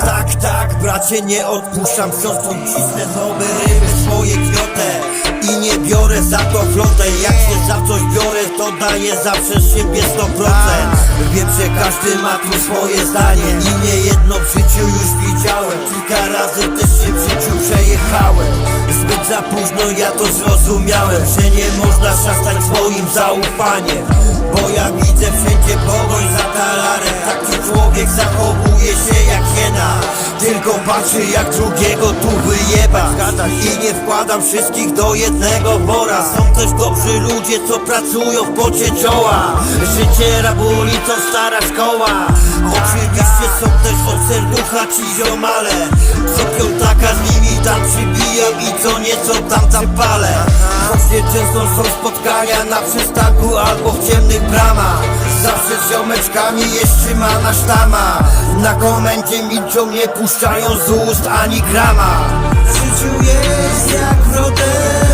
Tak, tak, bracie, nie odpuszczam Książką cisnę nowe ryby swoje kwiotę I nie biorę za to flotę. Jak się za coś biorę, to daję zawsze siebie 100% Wiem, że każdy ma tu swoje zdanie I nie jedno w życiu już widziałem. Kilka razy za późno ja to zrozumiałem Że nie można szastać swoim zaufaniem. Bo ja widzę wszędzie pogoń za talarem Taki człowiek zachowuje się jak hiena. Tylko patrzy jak drugiego tu wyjeba I nie wkładam wszystkich do jednego wora. Są też dobrzy ludzie co pracują w pocie czoła. Życie rabuli to stara szkoła. Oczywiście są też od serducha ci ziomale. Co piątaka z nimi tam przybijam i co nieco tam tam palę Choć często są spotkania na przystanku albo w ciemnych bramach. Zawsze z ziomeczkami jest trzymana sztama. Na komendzie milczą, nie puszczają z ust ani grama. W życiu jest jak rodeo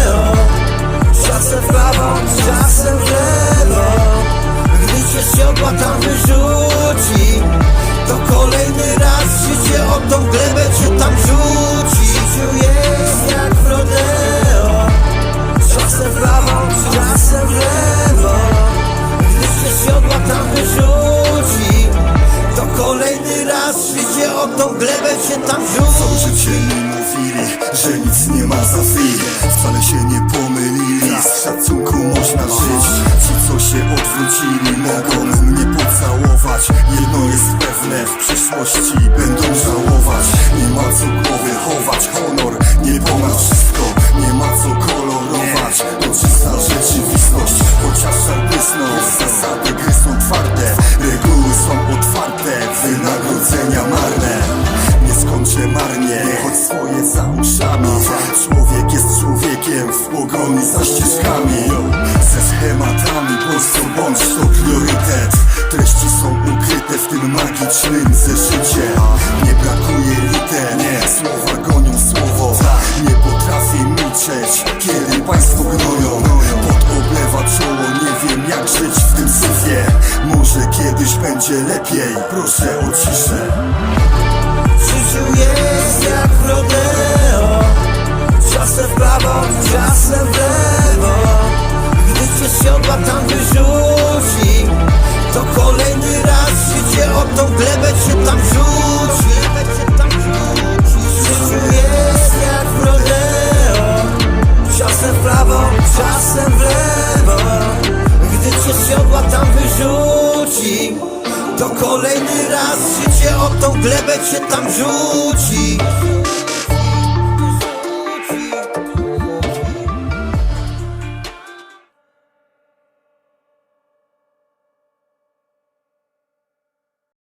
glebę cię tam rzuci Życie mi mówili, że nic nie ma za chwilę. Wcale się nie pomylili, z szacunku można żyć. Ci co się odwrócili mogą mnie pocałować. Jedno jest pewne, w przyszłości będą żałować. Nie ma co za uszami Człowiek jest człowiekiem w pogoni za ścieżkami Ze schematami, bądź co bądź to priorytet. Treści są ukryte w tym magicznym zeszycie. Nie brakuje liter, nie. Słowa gonią słowo. Nie potrafię milczeć, kiedy państwo gnoją. Pod oblewa czoło, nie wiem jak żyć w tym syfie. Może kiedyś będzie lepiej, proszę o ciszę. Życiu jest jak w Czasem w prawo, czasem w lewo. Gdy cię siodła tam wyrzuci. To kolejny raz życie o tą glebę cię tam rzuci. Życiu jest jak rodeo. Czasem w prawo, czasem w lewo. Gdy cię siodła tam wyrzuci. To kolejny raz życie o tą glebę cię tam rzuci